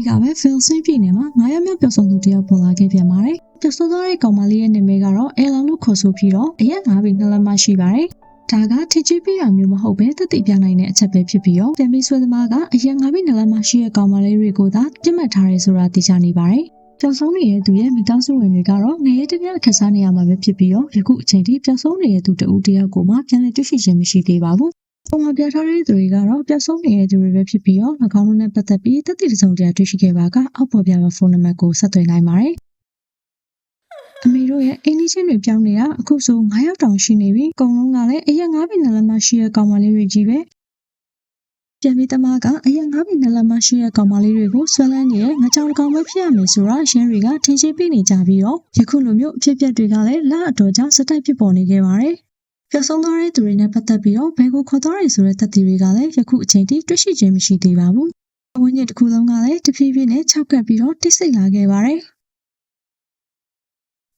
နေ့ကပဲ Phil Swin ပြည်နယ်မှာငါးရက်မြောက်ပျောက်ဆုံးသူတယောက်ပေါ်လာခဲ့ပြန်ပါတယ်။ပျောက်ဆုံးသွားတဲ့ကောင်မလေးရဲ့နာမည်ကတော့ Ella လို့ခေါ်ဆိုပြီးတော့အရက်ငါးပေနှလုံးမရှိပါတယ်။ဒါကထင်ကြီးပြတာမျိုးမဟုတ်ပဲတတိပြနိုင်တဲ့အချက်ပဲဖြစ်ပြီးတော့ပြန်ပြီးဆွဲသမားကအရက်ငါးပေနှလုံးမရှိတဲ့ကောင်မလေးတွေကိုသာပြစ်မှတ်ထားရဲဆိုတာသိချနေပါတယ်။ပျောက်ဆုံးနေတဲ့သူရဲ့မိသားစုဝင်တွေကတော့ငရဲတပြက်ခက်စားနေရမှာပဲဖြစ်ပြီးတော့ယခုအချိန်ထိပျောက်ဆုံးနေတဲ့သူတဦးတယောက်ကိုမှပြန်လည်တွေ့ရှိခြင်းမရှိသေးပါဘူး။ ပုံမှန်ပြထားတဲ့သူတွေကတော့ပျောက်ဆုံးနေတဲ့သူတွေပဲဖြစ်ပြီးတော့၎င်းတို့နဲ့ပတ်သက်ပြီးတတိတစုံတရာတွေ့ရှိခဲ့ပါကအောက်ပေါ်ပြပါဖုန်းနံပါတ်ကိုဆက်သွယ်နိုင်ပါတယ်။အမေတို့ရဲ့အိမ်ကြီးချင်းတွေပြောင်းနေတာအခုဆို9ရောက်တောင်ရှိနေပြီ။အကုန်လုံးကလည်းအရက်9ပြီနဲ့လည်းမရှိတဲ့ကောင်မလေးတွေကြီးပဲ။ပြန်ပြီးတမကအရက်9ပြီနဲ့လည်းမရှိတဲ့ကောင်မလေးတွေကိုဆွဲလန်းနေတဲ့ငကြောင်ကောင်ပဲဖြစ်ရမယ်ဆိုတာရှင်းတွေကထင်ရှားပြနေကြပြီးတော့ယခုလိုမျိုးအဖြစ်အပျက်တွေကလည်းလအတော်ကြာစတိုက်ဖြစ်ပေါ်နေခဲ့ပါတယ်။ ပျောက်ဆုံးသွားတဲ့သူတွေနဲ့ပတ်သက်ပြီးတော့ဘယ်ကိုခေါ်သွားရဆိုတဲ့သက်သေတွေကလည်းယခုအချိန်ထိတွေ့ရှိခြင်းမရှိသေးပါဘူး။ဝင်းကျင်တစ်ခုလုံးကလည်းတဖြည်းဖြည်းနဲ့ခြောက်ကပ်ပြီးတော့တိတ်ဆိတ်လာခဲ့ပါတယ်။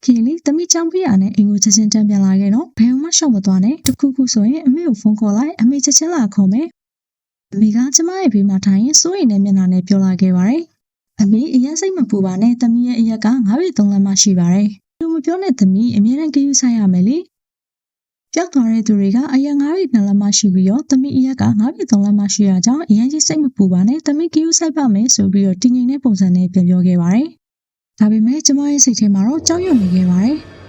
ခင်လီတမိချောင်းပြရနဲ့အင်ကိုချက်ချင်းတန်းပြန်လာခဲ့တော့ဘယ်မှရှော့မသွားနဲ့တခုခုဆိုရင်အမေကိုဖုန်းခေါ်လိုက်အမေချက်ချင်းလာခေါ်မယ်။အမေကကျမရဲ့ဘေးမှာထိုင်ရင်စိုးရိမ်တဲ့မျက်နှာနဲ့ပြောလာခဲ့ပါတယ်။အမေအရင်စိတ်မပူပါနဲ့တမီးရဲ့အရက်ကငါးပေသုံးလမ်းမှရှိပါတယ်။လူမပြောနဲ့တမီးအမြဲတမ်းကြည့်ယူဆိုင်ရမယ်လေ။ ပြောက်သွားတဲ့သူတွေကအရက်ငါးပေနှစ်လမ်းမှရှိပြီးတော့တမီးအရက်ကငါးပေသုံးလမ်းမှရှိရကြောင်းအရင်ကြီးစိတ်မပူပါနဲ့တမီးကြည့်ယူဆိုင်ပါမယ်ဆိုပြီးတော့တင်းငိမ့်တဲ့ပုံစံနဲ့ပြန်ပြောခဲ့ပါတယ်။ဒါပေမဲ့ကျမရဲ့စိတ်ထဲမှာတော့ကြောက်ရွံ့နေခဲ့ပါတယ်။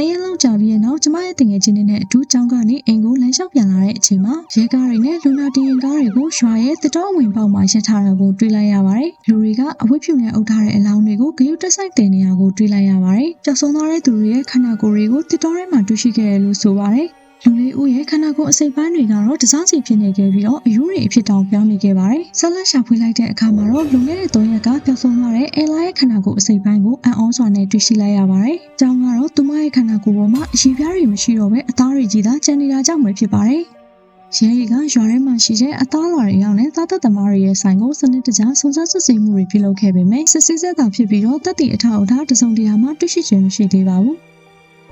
နှစ်ရက်လောက်ကြာပြီးတဲ့နောက်ကျမရဲ့တငယ်ချင်းတွေနဲ့အထူးကျောင်းကနေအိမ်ကိုလမ်းလျှောက်ပြန်လာတဲ့အချိန်မှာရဲကားတွေနဲ့လူနာတင်ရင်ကားတွေကိုရွာရဲ့တတော်ဝင်ပေါက်မှာရပ်ထားတာကိုတွေ့လိုက်ရပါတယ်။လူတွေကအဝတ်ဖြူနဲ့အုပ်ထားတဲ့အလောင်းတွေကိုဂရုတက်ဆိုင်တင်နေရကိုတွေ့လိုက်ရပါတယ်။ပျောက်ဆုံးသွားတဲ့သူတွေရဲ့ခန္ဓာကိုယ်တွေကိုတတော်ထဲမှာတွေ့ရှိခဲ့တယ်လို့ဆိုပါတယ်။ လူလေးဦးရဲ့ခန္ဓာကိုယ်အစိတ်ပိုင်းတွေကတော့တစားစီဖြစ်နေခဲ့ပြီးတော့အယူတွေအဖြစ်တောင်ပြောင်းနေခဲ့ပါတယ်။ဆက်လက်ရှာဖွေလိုက်တဲ့အခါမှာတော့လွန်ခဲ့တဲ့၃ရက်ကပျောက်ဆုံးသွားတဲ့အဲလာရဲ့ခန္ဓာကိုယ်အစိတ်ပိုင်းကိုအံ့ဩစွာနဲ့တွေ့ရှိလိုက်ရပါတယ်။အကြောင်းကတော့သူမရဲ့ခန္ဓာကိုယ်ပေါ်မှာအရှိပြားတွေမရှိတော့ဘဲအသားတွေကြီးသာကျန်နေတာကြောင့်ပဲဖြစ်ပါတယ်။ရဲရီကရွာထဲမှာရှိတဲ့အသားလာတွေရောက်တဲ့သားသက်သမားတွေရဲ့ဆိုင်ကိုစနစ်တကျစုံစမ်းစစ်ဆေးမှုတွေပြုလုပ်ခဲ့ပေမဲ့စစ်ဆေးဆက်တာဖြစ်ပြီးတော့တက်တီအထောက်အထားတစုံတရာမှတွေ့ရှိခြင်းမရှိသေးပါဘူး။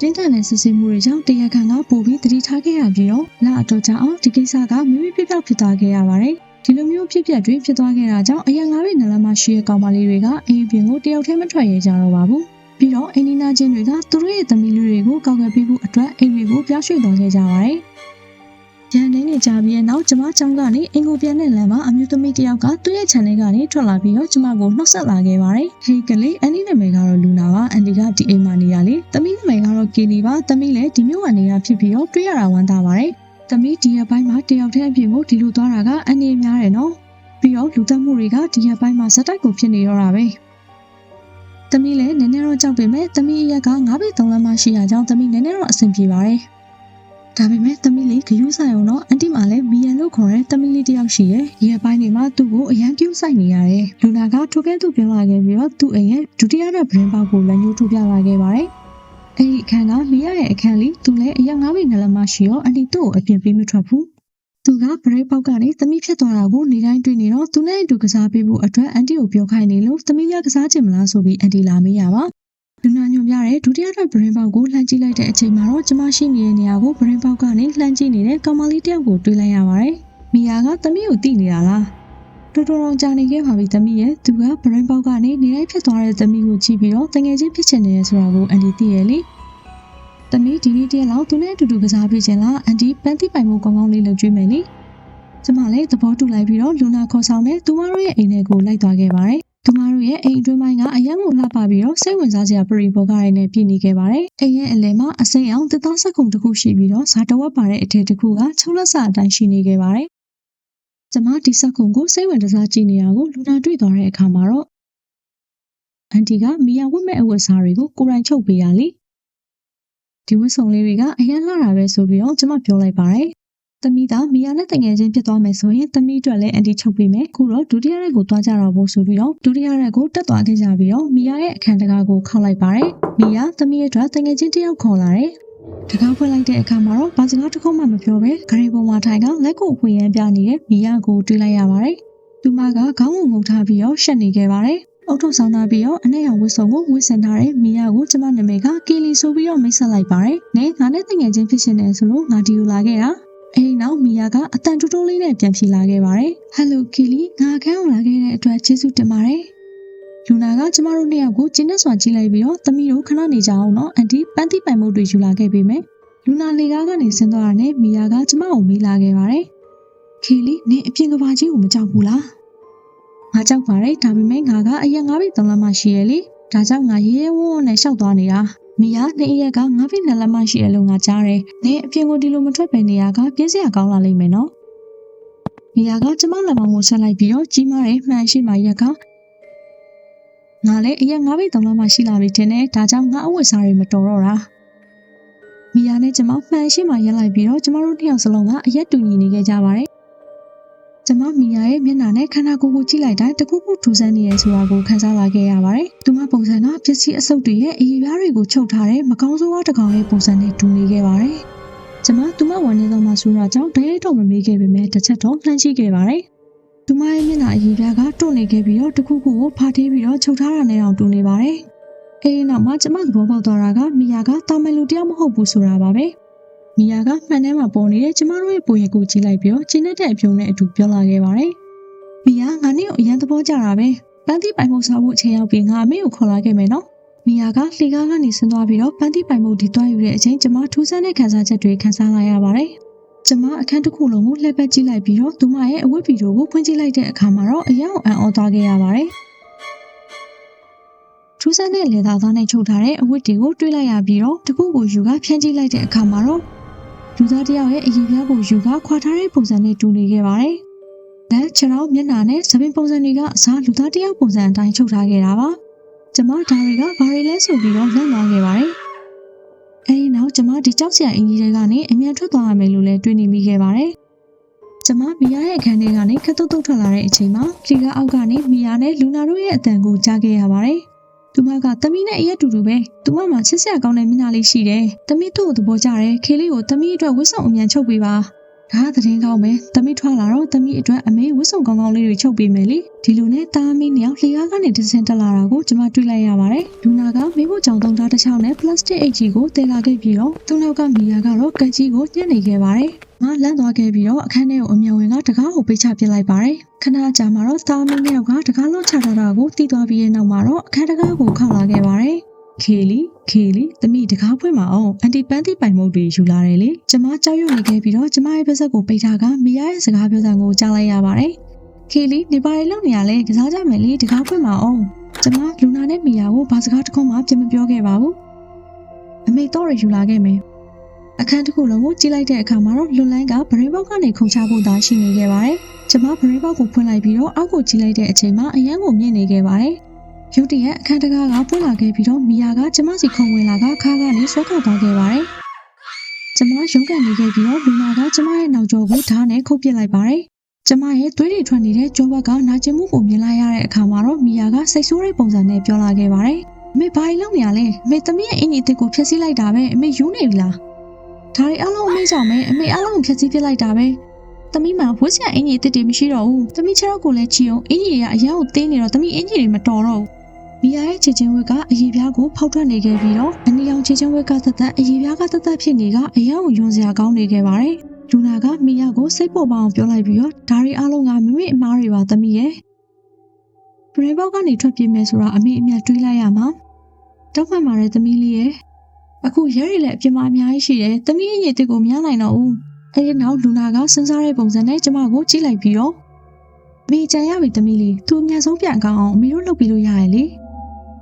တင်းတန်တဲ့စစ်ဆေးမှုတွေကြောင့်တရားခံကပို့ပြီးတတိထားခဲ့ရပြီးတော့လအတော်ကြာအောင်ဒီကိစ္စကမိမိပြပြောက်ဖြစ်သွားခဲ့ရပါတယ်။ဒီလိုမျိုးဖြစ်ပျက်တွေဖြစ်သွားခဲ့တာကြောင့်အရင်ငါးပေနလမ်းမရှိတဲ့ကောင်မလေးတွေကအိမ်ပြင်ကိုတယောက်တည်းမထွက်ရဲကြတော့ပါဘူး။ပြီးတော့အိမ်နီးနားချင်းတွေကသူတို့ရဲ့သမီးလေးတွေကိုကောက်ွယ်ပေးဖို့အတွက်အိမ်တွေကိုပြောင်းရွှေ့သွားခဲ့ကြပါတယ်။ ရန်နေနေကြပြီးတဲ့နောက်ကျမချောင်းကနေအင်ကိုပြန်တဲ့လမ်းမှာအမျိုးသမီးတစ်ယောက်ကသူ့ရဲ့ channel ကနေထွက်လာပြီးတော့ကျမကိုနှုတ်ဆက်လာခဲ့ပါတယ်။ဟေးကလေးအန်ဒီနာမည်ကတော့လူနာပါအန်ဒီကဒီအိမ်မှာနေရလေ။သမီးနာမည်ကတော့ကီနီပါသမီးလည်းဒီမြို့ကနေရဖြစ်ပြီးတော့တွေ့ရတာဝမ်းသာပါတယ်။သမီးဒီရက်ပိုင်းမှာတယောက်တည်းအပြင်ကိုဒီလိုသွားတာကအန်ဒီများတယ်နော်။ပြီးတော့လူသက်မှုတွေကဒီရက်ပိုင်းမှာဇက်တိုက်ကိုဖြစ်နေတော့တာပဲ။သမီးလည်းနည်းနည်းတော့ကြောက်ပေမဲ့သမီးရက်ကငါးပေသုံးလမ်းမှရှိရကြောင်းသမီးနည်းနည်းတော့အဆင်ပြေပါတယ်။ ဒါပေမဲ့သမီးလေးဂယူးဆိုင်အောင်တော့အန်တီမလည်းမီယန်လို့ခေါ်တဲ့သမီးလေးတယောက်ရှိရဲ့။ဒီအပိုင်းတွေမှာသူ့ကိုအရန်ကျူးဆိုင်နေရတယ်။လူနာကထိုကဲသူပြောလာခဲ့ပြီးတော့သူ့အိမ်ရဲ့ဒုတိယတဲ့ဗရင်ပေါက်ကိုလက်ညှိုးထိုးပြလာခဲ့ပါတယ်။အဲ့ဒီအခန်းကမီယာရဲ့အခန်းလေးသူလည်းအရက်ငါးပေနှလုံးမရှိရောအန်တီသူ့ကိုအပြင်ပေးမထွက်ဘူး။သူကဗရိတ်ပေါက်ကနေသမီးဖြစ်သွားတာကိုနေတိုင်းတွေ့နေတော့သူနဲ့အတူကစားပေးဖို့အတွက်အန်တီကိုပြောခိုင်းနေလို့သမီးကကစားချင်မလားဆိုပြီးအန်တီလာမေးရပါ လူနာညွန်ပြတဲ့ဒုတိယထွက်ဗရင်ပေါက်ကိုလှမ်းကြည့်လိုက်တဲ့အချိန်မှာတော့ကျမရှိနေတဲ့နေရာကိုဗရင်ပေါက်ကနေလှမ်းကြည့်နေတဲ့ကောင်မလေးတစ်ယောက်ကိုတွေ့လိုက်ရပါတယ်။မီယာကသမီးကိုတိနေတာလား။တော်တော်တော်ကြာနေခဲ့ပါပြီသမီးရဲ့သူကဗရင်ပေါက်ကနေနေတိုင်းဖြစ်သွားတဲ့သမီးကိုကြည့်ပြီးတော့တငယ်ချင်းဖြစ်ချင်နေတယ်ဆိုတာကိုအန်တီသိရဲ့လေ။သမီးဒီနေ့တည်းလောက်သူနဲ့အတူတူကစားပေးခြင်းလားအန်တီပန်းတိပိုင်မှုကောင်းကောင်းလေးလုပ်ကြွေးမယ်လေ။ကျမလည်းသဘောတူလိုက်ပြီးတော့လူနာခေါ်ဆောင်နဲ့သူမတို့ရဲ့အိမ်ထဲကိုလိုက်သွားခဲ့ပါတယ်။ သူမတို့ရဲ့အိမ်အတွင်းပိုင်းကအရန်ကိုလှပပြီးတော့စိတ်ဝင်စားစရာပရိဘောဂတွေနဲ့ပြည့်နေခဲ့ပါတယ်။အိမ်ရဲ့အလယ်မှာအစိမ်းအောင်တစ်သားဆက်ခုံတစ်ခုရှိပြီးတော့ဇာတဝက်ပါတဲ့အထည်တစ်ခုကချုံလက်စာအတိုင်းရှိနေခဲ့ပါတယ်။ကျမဒီဆက်ခုံကိုစိတ်ဝင်စားကြည့်နေတာကိုလူနာတွေ့သွားတဲ့အခါမှာတော့အန်တီကမီယာဝတ်မဲ့အဝတ်စားတွေကိုကိုယ်တိုင်ချုပ်ပေးရလေ။ဒီဝတ်စုံလေးတွေကအရန်လှတာပဲဆိုပြီးတော့ကျမပြောလိုက်ပါတယ်။ သမီးသားမီယာနဲ့တငယ်ချင်းဖြစ်သွားမယ်ဆိုရင်သမီးအတွက်လည်းအန်တီချုပ်ပေးမယ်ခုတော့ဒုတိယရက်ကိုသွားကြတော့ဖို့ဆိုပြီးတော့ဒုတိယရက်ကိုတက်သွားခဲ့ကြပြီးတော့မီယာရဲ့အခန်းတကားကိုခောက်လိုက်ပါတယ်မီယာသမီးရဲ့အတွက်တငယ်ချင်းတစ်ယောက်ခေါ်လာတယ်တကားဖွင့်လိုက်တဲ့အခါမှာတော့ဘာစကားတစ်ခုမှမပြောဘဲဂရေပေါ်မှာထိုင်ကလက်ကိုဖွင့်ရမ်းပြနေတဲ့မီယာကိုတွေ့လိုက်ရပါတယ်သူမကခေါင်းကိုငုံထားပြီးတော့ရှက်နေခဲ့ပါတယ်အုတ်ထုတ်ဆောင်သားပြီးတော့အနဲ့ရောင်ဝတ်စုံကိုဝတ်ဆင်ထားတဲ့မီယာကိုကျမနာမည်ကကီလီဆိုပြီးတော့မိတ်ဆက်လိုက်ပါတယ်။နဲငါနဲ့တငယ်ချင်းဖြစ်ရှင်တယ်ဆိုလို့ငါဒီကိုလာခဲ့တာ အဲဒီနောက်မီယာကအတန်တူတိုးလေးနဲ့ပြန်ဖြေလာခဲ့ပါတယ်။ဟယ်လိုကီလီငါအခန်းကိုလာခဲ့တဲ့အတွက်ကျေးဇူးတင်ပါတယ်။လူနာကကျမတို့နှစ်ယောက်ကိုကျင်းနဲ့စွာကြည့်လိုက်ပြီးတော့သမီးတို့ခဏနေကြအောင်နော်အန်တီပန်းတိပိုင်မှုတွေယူလာခဲ့ပေးမယ်။လူနာလေကားကနေဆင်းသွားတာနဲ့မီယာကကျမကိုမေးလာခဲ့ပါတယ်။ကီလီနင်အပြင်ကဘာကြီးကိုမကြောက်ဘူးလား။ငါကြောက်ပါတယ်ဒါပေမဲ့ငါကအရင်ငါးပိသုံးလမ်းမှရှိရလေ။ဒါကြောင့်ငါရဲရဲဝံ့ဝံ့နဲ့ရှောက်သွားနေတာ။ မီယာနေရက်ကငါးပိနှစ်လမ်းမှရှိရလို့ငါကြားတယ်။နင်အပြင်ကိုဒီလိုမထွက်ပဲနေရကပြင်းစရာကောင်းလာလိမ့်မယ်နော်။မီယာကကျမလက်မောင်ကိုဆက်လိုက်ပြီးတော့ကြီးမားတဲ့မှန်ရှိမှရက်ကငါလည်းအရင်ငါးပိသုံးလမ်းမှရှိလာပြီထင်တယ်။ဒါကြောင့်ငါအဝတ်စားတွေမတော်တော့တာ။မီယာနဲ့ကျမမှန်ရှိမှရက်လိုက်ပြီးတော့ကျမတို့နှစ်ယောက်စလုံးကအရက်တူညီနေခဲ့ကြပါတယ်။ ကျမမီယာရဲ့မျက်နှာနဲ့ခန္ဓာကိုယ်ကိုကြည့်လိုက်တိုင်းတခုခုထူဆန်းနေရဲဆိုတာကိုခန်းစားလာခဲ့ရပါတယ်။သူမပုံစံကပစ္စည်းအဆုပ်တွေရဲ့အရေးပြားတွေကိုချုပ်ထားတဲ့မကောင်းဆိုးဝါးတစ်ကောင်ရဲ့ပုံစံနဲ့တူနေခဲ့ပါတယ်။ကျမသူမဝန်နေသောမှဆိုတော့ကြောင့်တရဲတော့မမေးခဲ့ပေမဲ့တစ်ချက်တော့လှမ်းကြည့်ခဲ့ပါတယ်။သူမရဲ့မျက်နှာအရေးပြားကတွန့်နေခဲ့ပြီးတော့တခုခုကိုဖာထေးပြီးတော့ချုပ်ထားတာနဲ့အောင်တူနေပါတယ်။အဲဒီနောက်မှကျမသဘောပေါက်သွားတာကမီယာကတာမန်လူတယောက်မဟုတ်ဘူးဆိုတာပါပဲ။ မီယာကမှန်ထဲမှာပေါ်နေတဲ့ကျမတို့ရဲ့ပုံရိပ်ကိုကြည့်လိုက်ပြီးတော့ကျင်းတဲ့အပြုံးနဲ့အတူပြောလာခဲ့ပါတယ်။မီယာငါနဲ့ကိုအရန်သဘောကျတာပဲ။ပန်းတိပိုင်မှုစားဖို့အချိန်ရောက်ပြီးငါအမေကိုခေါ်လာခဲ့မယ်နော်။မီယာကလှေကားကနေဆင်းသွားပြီးတော့ပန်းတိပိုင်မှုဒီတွားယူတဲ့အချိန်ကျမထူးဆန်းတဲ့ခံစားချက်တွေခံစားလာရပါတယ်။ကျမအခန်းတစ်ခုလုံးကိုလှည့်ပတ်ကြည့်လိုက်ပြီးတော့သူမရဲ့အဝတ်ဗီဒီယိုကိုဖွင့်ကြည့်လိုက်တဲ့အခါမှာတော့အယောင်အံ့ဩသွားခဲ့ရပါတယ်။ထူးဆန်းတဲ့လေသာသားနဲ့ချုပ်ထားတဲ့အဝတ်တွေကိုတွေးလိုက်ရပြီးတော့တခုကိုယူကဖြန်းကြည့်လိုက်တဲ့အခါမှာတော့ လူသားတစ်ယောက်ရဲ့အရင်ပြားကိုယူကခွာထားတဲ့ပုံစံနဲ့တူနေခဲ့ပါတယ်။လက်ခြေထောက်မျက်နှာနဲ့သပင်ပုံစံတွေကအစားလူသားတစ်ယောက်ပုံစံအတိုင်းချုပ်ထားခဲ့တာပါ။ကျမဒါတွေကဘာတွေလဲဆိုပြီးတော့လန့်သွားခဲ့ပါတယ်။အဲဒီနောက်ကျမဒီကြောက်စရာအင်ကြီးတွေကနေအမြန်ထွက်သွားရမယ်လို့လည်းတွေးနေမိခဲ့ပါတယ်။ကျမမီယာရဲ့အခန်းထဲကနေခတ်တုတ်တုတ်ထွက်လာတဲ့အချိန်မှာလီကအောက်ကနေမီယာနဲ့လူနာတို့ရဲ့အတန်ကိုကြားခဲ့ရပါတယ်။ သူမကတမီးနဲ့အရက်တူတူပဲသူမမှာချစ်စရာကောင်းတဲ့မျက်နှာလေးရှိတယ်တမီးတို့ကိုသဘောကျတယ်ခေလေးကိုတမီးအတွက်ဝတ်ဆောင်အမြန်ချုပ်ပေးပါ ဒါကသတင်းကောင်းပဲတမီးထွက်လာတော့တမီးအတွက်အမေဝတ်ဆောင်ကောင်းကောင်းလေးတွေချုပ်ပေးမယ်လေဒီလိုနဲ့တာမီးနှစ်ယောက်လှေကားကနေတဆင်တက်လာတာကိုကျွန်မတွေ့လိုက်ရပါတယ်လူနာကမေးဖို့ကြောင်တုံးသားတစ်ချောင်းနဲ့ပလတ်စတစ်အိတ်ကြီးကိုတည်လာခဲ့ပြီးတော့သူ့နောက်ကမီယာကတော့ကက်ကြီးကိုညှက်နေခဲ့ပါတယ်ငါလန့်သွားခဲ့ပြီးတော့အခန်းထဲကိုအမြန်ဝင်ကတကားကိုပိတ်ချပစ်လိုက်ပါတယ်ခဏကြာမှတော့တာမီးနှစ်ယောက်ကတကားလွတ်ချထားတာကိုတီးသွားပြီးတဲ့နောက်မှာတော့အခန်းတကားကိုခောက်လာခဲ့ပါတယ် ခေလီခေလီတမိတကားဖွင့်မအောင်အန်တီပန်းတိပိုင်မုတ်တွေယူလာတယ်လေကျမကြောက်ရွံ့နေခဲ့ပြီးတော့ကျမရဲ့ပါးစပ်ကိုပိတ်ထားကမီယာရဲ့စကားပြောစံကိုကြားလိုက်ရပါတယ်ခေလီနေပါလေလုံနေရလဲကစားကြမယ်လေတကားဖွင့်မအောင်ကျမလူနာနဲ့မီယာကိုဘာစကားတစ်ခုမှပြန်မပြောခဲ့ပါဘူးအမေတော့ရယူလာခဲ့မယ်အခန်းတစ်ခုလုံးကိုကြည့်လိုက်တဲ့အခါမှာတော့လွန်လန်းကဗရင်ဘောက်ကနေခုန်ချဖို့သာရှိနေခဲ့ပါတယ်ကျမဗရင်ဘောက်ကိုဖွင့်လိုက်ပြီးတော့အောက်ကိုကြည့်လိုက်တဲ့အချိန်မှာအရန်ကိုမြင့်နေခဲ့ပါတယ် ရုတ်တရက်အခန်းတကားကပွင့်လာခဲ့ပြီးတော့မီယာကကျမစီခုံဝင်လာကခါးကနေဆွဲခေါက်သွားခဲ့ပါတယ်။ကျမရုန်းကန်နေခဲ့ပြီးတော့လူနာကကျမရဲ့နောက်ကျောကိုဓာတ်နဲ့ခုတ်ပစ်လိုက်ပါတယ်။ကျမရဲ့သွေးတွေထွက်နေတဲ့ကျောဘက်ကနာကျင်မှုကိုမြင်လိုက်ရတဲ့အခါမှာတော့မီယာကစိတ်ဆိုးတဲ့ပုံစံနဲ့ပြောလာခဲ့ပါတယ်။အမေဘာလို့လုပ်နေရလဲ။အမေသမီးရဲ့အင်ကြီးအစ်စ်ကိုဖျက်ဆီးလိုက်တာပဲ။အမေယူနေပြီလား။ဒါတွေအလုံးအမေကြောင့်ပဲအမေအလုံးကိုဖျက်ဆီးပစ်လိုက်တာပဲ။သမီးမှာဝှက်စရာအင်ကြီးအစ်စ်တွေမရှိတော့ဘူး။သမီးခြေထောက်ကိုလည်းချီအောင်အင်ကြီးတွေကအရန်ကိုတင်းနေတော့သမီးအင်ကြီးတွေမတော်တော့ဘူး။ မီယာရဲ့ခြေချင်းဝက်ကအရေးပြားကိုဖောက်ထွက်နေခဲ့ပြီးတော့အနီအောင်ခြေချင်းဝက်ကတသက်အရေးပြားကတသက်ဖြစ်နေကအရန်ကိုယွန်စရာကောင်းနေခဲ့ပါတယ်။လူနာကမီယာကိုစိတ်ပေါ်ပါအောင်ပြောလိုက်ပြီးတော့ဒါရီအားလုံးကမမေအမားတွေပါသမီးရဲ့။ပရင်ဘောက်ကနေထွက်ပြေးမယ်ဆိုတာအမေအမြတ်တွေးလိုက်ရမှာ။တောက်မှန်ပါတယ်သမီးလေးရဲ့။အခုရဲရီလည်းအပြစ်မအများကြီးရှိတယ်။သမီးရဲ့ရည်တစ်ကိုမရနိုင်တော့ဘူး။အဲဒီနောက်လူနာကစဉ်းစားတဲ့ပုံစံနဲ့ကျမကိုကြည့်လိုက်ပြီးတော့မေကြံရပြီသမီးလေးသူအမြတ်ဆုံးပြန်ကောင်းအောင်အမေတို့လုပ်ပြီးလို့ရရဲ့လေ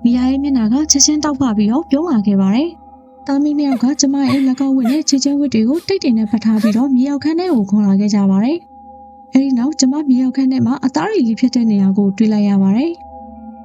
မိယာရဲ့မျက်နှာကချက်ချင်းတောက်ဖပြီးတော့ပြုံးလာခဲ့ပါတယ်တာမီနှစ်ယောက်ကကျမရဲ့လက်ကောက်ဝတ်နဲ့ချေချင်းဝတ်တွေကိုတိတ်တိတ်နဲ့ပတ်ထားပြီးတော့မြေရောက်ခန်းထဲကိုခွန်လာခဲ့ကြပါတယ်အဲဒီနောက်ကျမမြေရောက်ခန်းထဲမှာအသားရည်လေးဖြစ်တဲ့နေရာကိုတွေးလိုက်ရပါတယ်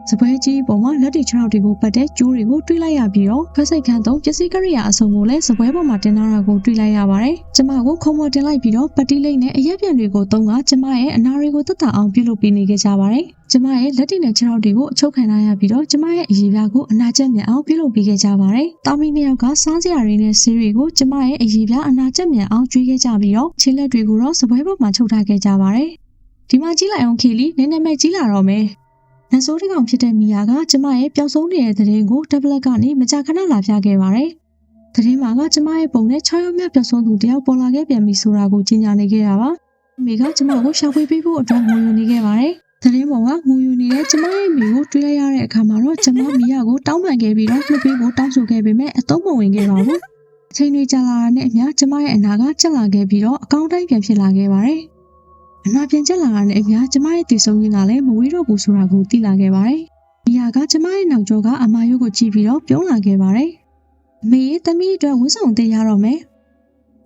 စပွဲကြီးပေါ်မှာလက်တွေခြေထောက်တွေကိုပတ်တဲ့ကျိုးတွေကိုတွေးလိုက်ရပြီးတော့ဖက်စိတ်ခန်းသုံးပစ္စည်းကရိယာအစုံကိုလည်းစပွဲပေါ်မှာတင်ထားတာကိုတွေးလိုက်ရပါတယ်။ကျမကိုခုံမော်တင်လိုက်ပြီးတော့ပတိလိမ့်နဲ့အရက်ပြန်တွေကိုသုံးကကျမရဲ့အနာတွေကိုတက်တာအောင်ပြုလုပ်ပေးနေခဲ့ကြပါတယ်။ကျမရဲ့လက်တွေနဲ့ခြေထောက်တွေကိုအချုပ်ခံထားရပြီးတော့ကျမရဲ့အရေးပြားကိုအနာကျက်မြန်အောင်ပြုလုပ်ပေးခဲ့ကြပါတယ်။တာမီနှစ်ယောက်ကစားစရာတွေနဲ့ဆေးတွေကိုကျမရဲ့အရေးပြားအနာကျက်မြန်အောင်ကျွေးခဲ့ကြပြီးတော့ခြေလက်တွေကိုတော့စပွဲပေါ်မှာချုပ်ထားခဲ့ကြပါတယ်။ဒီမှာကြီးလိုက်အောင်ခေလီနည်းနည်းမဲ့ကြီးလာတော့မယ်။ နတ်ဆိုးတစ်ကောင်ဖြစ်တဲ့မီယာကကျမရဲ့ပျောက်ဆုံးနေတဲ့သတင်းကိုတက်ဘလက်ကနေမကြာခဏလာပြခဲ့ပါတယ်။သသတင်းမှာကကျမရဲ့ပုံနဲ့6ရက်မြတ်ပြတ်ဆုံးသူတယောက်ပေါ်လာခဲ့ပြန်ပြီဆိုတာကိုကြီးညာနေခဲ့တာပါအမေကကျမကိုရှာဖွေပေးဖို့အတွက်ငိုယူနေခဲ့ပါတယ်သတင်းပေါ်ကငိုယူနေတဲ့ကျမရဲ့မိကိုတွေ့လိုက်ရတဲ့အခါမှာတော့ကျမမိရကိုတောင်းပန်ခဲ့ပြီးတော့လွှတ်ပေးဖို့တောင်းဆိုခဲ့ပေမဲ့အတော့မဝင်ခဲ့ပါဘူးအချိန်တွေကြာလာတာနဲ့အမျှကျမရဲ့အနာကကျက်လာခဲ့ပြီးတော့အကောင့်တိုင်းပြန်ဖြစ်လာခဲ့ပါတယ် အနာပြန်ကျက်လာတာနဲ့အမျှကျမရဲ့တည်ဆုံးခြင်းကလည်းမဝေးတော့ဘူးဆိုတာကိုသိလာခဲ့ပါတယ်မိရကကျမရဲ့နောက်ကျောကအမာယုကိုကြည့်ပြီးတော့ပြောလာခဲ့ပါတယ်အမေရဲ့သမီးအတွက်ဝတ်ဆောင်သေးရတော့မယ်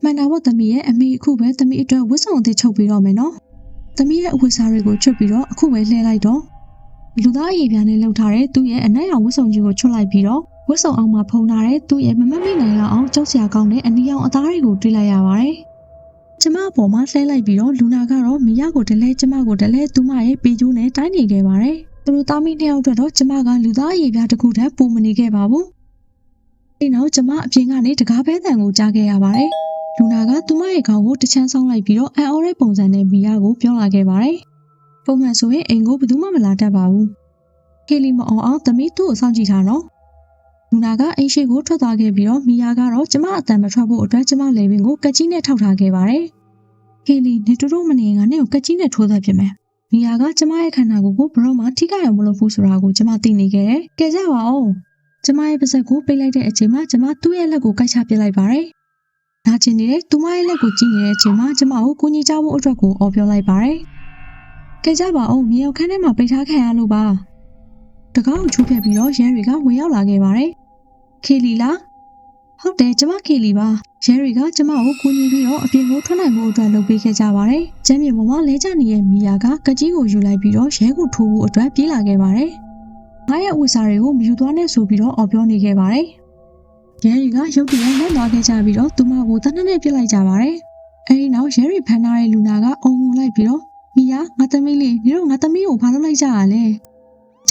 မှန်တာပေါ့သမီးရဲ့အမေအခုပဲသမီးအတွက်ဝတ်ဆောင်သေးချုပ်ပြီးတော့မယ်နော်။သမီးရဲ့အဝတ်စားတွေကိုချွတ်ပြီးတော့အခုပဲလှည့်လိုက်တော့လူသားအရေးပြားနဲ့လှုပ်ထားတဲ့သူ့ရဲ့အနက်ရောင်ဝတ်စုံကြီးကိုချွတ်လိုက်ပြီးတော့ဝတ်စုံအောင်မှာဖုံထားတဲ့သူ့ရဲ့မမတ်မိနိုင်လောက်အောင်ကြောက်စရာကောင်းတဲ့အနီရောင်အသားတွေကိုတွေ့လိုက်ရပါတယ်။ ကျမအပေါ်မှာလှည့်လိုက်ပြီးတော့လူနာကတော့မိရကိုတလဲကျမကိုတလဲသူမရဲ့ပေကျိုးနဲ့တိုင်းနေခဲ့ပါတယ်။သူတို့သားမိနှစ်ယောက်အတွက်တော့ကျမကလူသားအရေးပြားတစ်ခုတည်းပုံမနေခဲ့ပါဘူး။ဒီနောက်ကျမအပြင်ကနေတကားဘဲတန်ကိုကြားခဲ့ရပါတယ်။လူနာကသူမရဲ့ခေါင်းကိုတစ်ချမ်းဆောင်လိုက်ပြီးတော့အန်အော်ရဲ့ပုံစံနဲ့မီယာကိုပြောလာခဲ့ပါတယ်။ပုံမှန်ဆိုရင်အိမ်ကိုဘယ်သူမှမလာတတ်ပါဘူး။ဟေလီမအောင်အောင်သမီးသူ့ကိုစောင့်ကြည့်ထားနော်။ လူနာကအိမ်ရှိကိုထွက်သွားခဲ့ပြီးတော့မီယာကတော့ကျမအတန်မထွက်ဖို့အတွက်ကျမလေပင်ကိုကက်ကြီးနဲ့ထောက်ထားခဲ့ပါတယ်။ဟေလီနေတူတူမနေကနဲ့ကိုကက်ကြီးနဲ့ထိုးသက်ဖြစ်မယ်။မီယာကကျမရဲ့ခန္ဓာကိုယ်ကိုဘရော့မှထိခိုက်အောင်မလုပ်ဘူးဆိုတာကိုကျမသိနေခဲ့တယ်။ကဲကြပါဦး။ကျမရဲ့ပါးစပ်ကိုပိတ်လိုက်တဲ့အချိန်မှာကျမသူ့ရဲ့လက်ကိုကိုက်ချပစ်လိုက်ပါတယ်။နာကျင်နေတဲ့သူမရဲ့လက်ကိုကြည့်နေတဲ့အချိန်မှာကျမကိုကိုကြီးကြဖို့အတွက်ကိုအော်ပြောလိုက်ပါတယ်။ကြကြပါအောင်မြေရောက်ခန်းထဲမှာပိတ်ထားခံရလို့ပါ။တကောက်ချိုးပြက်ပြီးတော့ရဲတွေကဝင်ရောက်လာခဲ့ပါတယ်။ ခေလီလားဟုတ်တယ်ကျမခေလီပါ။ရဲတွေကကျမကိုကူညီပြီးတော့အပြင်ကိုထွက်နိုင်ဖို့အတွက်လုပ်ပေးခဲ့ကြပါတယ်။ကျမ်းမြေပေါ်မှာလဲကျနေတဲ့မီယာကကကြီးကိုယူလိုက်ပြီးတော့ရဲကိုထိုးဖို့အတွက်ပြေးလာခဲ့ပါတယ်။ငါရဲ့အဝတ်စားတွေကိုမယူသွားနဲ့ဆိုပြီးတော့အော်ပြောနေခဲ့ပါတယ်။ရဲတွေကရုတ်တရက်လက်သွားခဲ့ကြပြီးတော့သူမကိုတနက်နဲ့ပြစ်လိုက်ကြပါတယ်။အဲဒီနောက်ရဲတွေဖမ်းထားတဲ့လူနာကအုံငုံလိုက်ပြီးတော့မီယာငါသမီးလေးနေတော့ငါသမီးကိုဘာလုပ်လိုက်ကြရလဲ။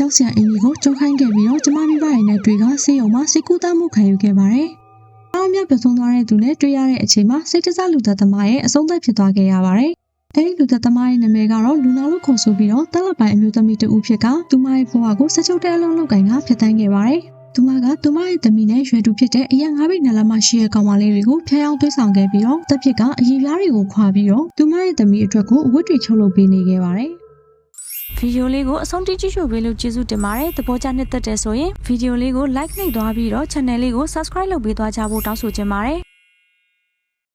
ကြောက်စရာအင်ကြီးကိုကြုံခိုင်းခဲ့ပြီးတော့ကျမမိဘရဲ့နဲ့တွေကဆေးရုံမှာစိတ်ကူးတမှုခံယူခဲ့ပါတယ်။အားမြပြဆုံးသွားတဲ့သူနဲ့တွေ့ရတဲ့အချိန်မှာစိတ်တစလူသက်သမားရဲ့အဆုံးသက်ဖြစ်သွားခဲ့ရပါတယ်။အဲဒီလူသက်သမားရဲ့နာမည်ကတော့လူနာလို့ခေါ်ဆိုပြီးတော့တက်လက်ပိုင်အမျိုးသမီးတဦးဖြစ်ကသူမရဲ့ဘဝကိုဆက်ချုပ်တဲ့အလုံးလောက်ကင်ကဖျက်ဆီးခဲ့ပါတယ်။သူမကသူမရဲ့သမီးနဲ့ရွယ်တူဖြစ်တဲ့အရက်ငါးပိတ်နလမရှိတဲ့ကောင်မလေးတွေကိုဖျားယောင်းသွေးဆောင်ခဲ့ပြီးတော့တက်ဖြစ်ကအရေးပြားတွေကိုခွာပြီးတော့သူမရဲ့သမီးအတွက်ကိုအဝတ်တွေချုပ်လုပ်ပေးနေခဲ့ပါတယ် ဗီဒီယိုလေးကိုအဆုံးထိကြည့်ရှုပေးလို့ကျေးဇူးတင်ပါတယ်။သဘောကျနှစ်သက်တယ်ဆိုရင်ဗီဒီယိုလေးကို like နှိပ်သွားပြီးတော့ channel လေးကို subscribe လုပ်ပေးသွားကြဖို့တောင်းဆိုချင်ပါတယ်